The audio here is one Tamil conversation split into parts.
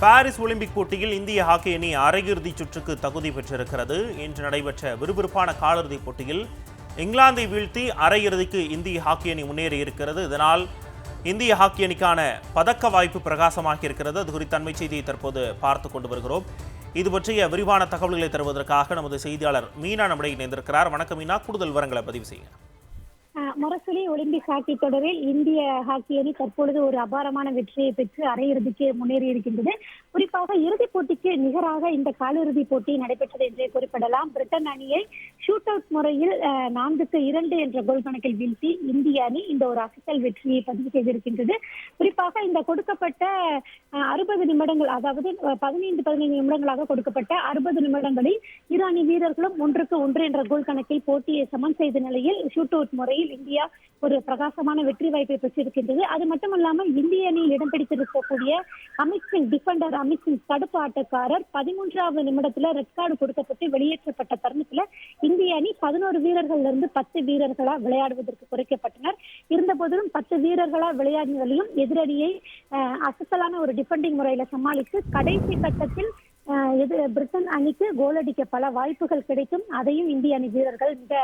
பாரிஸ் ஒலிம்பிக் போட்டியில் இந்திய ஹாக்கி அணி அரையிறுதி சுற்றுக்கு தகுதி பெற்றிருக்கிறது. இன்று நடைபெற்ற விறுவிறுப்பான காலிறுதிப் போட்டியில் இங்கிலாந்தை வீழ்த்தி அரையிறுதிக்கு இந்திய ஹாக்கி அணி முன்னேறி இருக்கிறது. இதனால் இந்திய ஹாக்கி அணிக்கான பதக்க வாய்ப்பு பிரகாசமாக இருக்கிறது. அது குறித்த அண்மை செய்தியை தற்போது பார்த்து கொண்டு வருகிறோம். இது பற்றிய விரிவான தகவல்களை தருவதற்காக நமது செய்தியாளர் மீனா நம்முடைய இணைந்திருக்கிறார். வணக்கம் மீனா. கூடுதல் விவரங்களை பதிவு செய்யுங்க முரசொலி ஒலிம்பிக் ஹாக்கி தொடரில் இந்திய ஹாக்கி அணி தற்பொழுது ஒரு அபாரமான வெற்றியை பெற்று அரையிறுதிக்கு முன்னேறி இருக்கின்றது. குறிப்பாக இறுதிப் போட்டிக்கு நிகராக இந்த காலிறுதிப் போட்டி நடைபெற்றது என்றே குறிப்பிடலாம். பிரிட்டன் அணியை ஷூட் அவுட் முறையில் நான்குக்கு இரண்டு என்ற கோல் கணக்கில் வீழ்த்தி இந்திய அணி இந்த ஒரு அசத்தல் வெற்றியை பதிவு செய்திருக்கின்றது. குறிப்பாக இந்த கொடுக்கப்பட்ட அறுபது நிமிடங்கள் அதாவது பதினைந்து பதினைந்து நிமிடங்களாக கொடுக்கப்பட்ட அறுபது நிமிடங்களில் இரு அணி வீரர்களும் ஒன்றுக்கு ஒன்று என்ற கோல் கணக்கில் போட்டியை சமன் செய்த நிலையில் ஷூட் அவுட் முறையில் இந்தியா ஒரு பிரகாசமான வெற்றி வாய்ப்பை பெற்றிருக்கின்றது. அது மட்டுமல்லாமல் இந்திய அணியில் இடம் பிடித்திருக்கக்கூடிய அமித் சிங் டிஃபெண்டர் அமித் சிங் தடுப்பு ஆட்டக்காரர் பதிமூன்றாவது நிமிடத்துல ரெட் கார்டு கொடுக்கப்பட்டு வெளியேற்றப்பட்ட தருணத்துல இந்திய அணி பதினோரு வீரர்கள்ல இருந்து பத்து வீரர்களா விளையாடுவதற்கு குறைக்கப்பட்டனர். இருந்த போதிலும் பத்து வீரர்களா விளையாடினாலையும் எதிரணியை அசத்தலான ஒரு டிஃபெண்டிங் முறையில சமாளித்து கடைசி கட்டத்தில் இது பிரிட்டன் அணிக்கு கோல் அடிக்க பல வாய்ப்புகள் கிடைக்கும். அதையும் இந்திய அணி வீரர்கள் மிக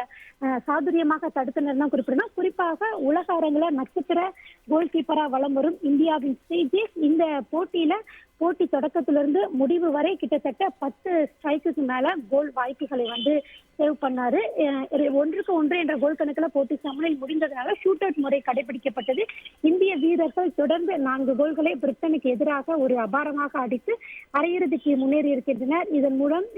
அஹ், சாதுரியமாக தடுத்தனர் தான் குறிப்பிடணும். குறிப்பாக உலக அரங்குல நட்சத்திர கோல் கீப்பரா வலம் வரும் இந்தியாவின் ஸ்ரீஜேஷ் இந்த போட்டியில போட்டி தொடக்கத்திலிருந்து முடிவு வரை கிட்டத்தட்ட பத்து ஸ்ட்ரைக்குக்கு மேல கோல் வாய்ப்புகளை வந்து சேவ் பண்ணாரு. ஒன்றுக்கு ஒன்று என்ற கோல் கணக்குல போட்டி சமனில் முடிந்ததுனால ஷூட் அவுட் முறை கடைபிடிக்கப்பட்டது. இந்திய வீரர்கள் தொடர்ந்து நான்கு கோல்களை பிரிட்டனுக்கு எதிராக ஒரு அபாரமாக அடித்து அரையிறுதிக்கு முன்னேறி இருக்கின்றனர் இதன் மூலம்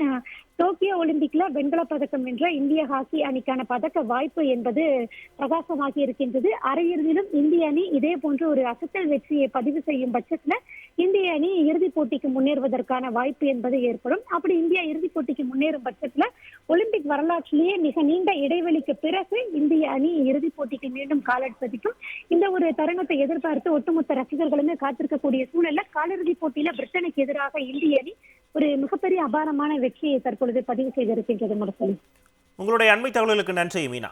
டோக்கியோ ஒலிம்பிக்ல வெண்கலப் பதக்கம் வென்ற இந்திய ஹாக்கி அணிக்கான பதக்க வாய்ப்பு என்பது பிரகாசமாகி இருக்கின்றது. அரையிறுதியிலும் இந்திய அணி இதே போன்று ஒரு அசத்தல் வெற்றியை பதிவு செய்யும் பட்சத்துல இந்திய அணி இறுதிப் போட்டிக்கு முன்னேறுவதற்கான வாய்ப்பு என்பது ஏற்படும். அப்படி இந்தியா இறுதிப் போட்டிக்கு முன்னேறும் பட்சத்துல ஒலிம்பிக் வரலாற்றிலேயே மிக நீண்ட இடைவெளிக்கு பிறகு இந்திய அணி இறுதிப் போட்டிக்கு மீண்டும் காலெடுப்பதற்கும் இந்த ஒரு தருணத்தை எதிர்பார்த்து ஒட்டுமொத்த ரசிகர்களுமே காத்திருக்கக்கூடிய சூழல்ல காலிறுதிப் போட்டியில பிரிட்டனுக்கு எதிராக இந்திய அணி ஒரு மிகப்பெரிய அபாரமான வெற்றியை தற்பொழுது பதிவு செய்திருக்கின்றது முரசொலி உங்களுடைய அண்மை தகவல்களுக்கு நன்றி மீனா.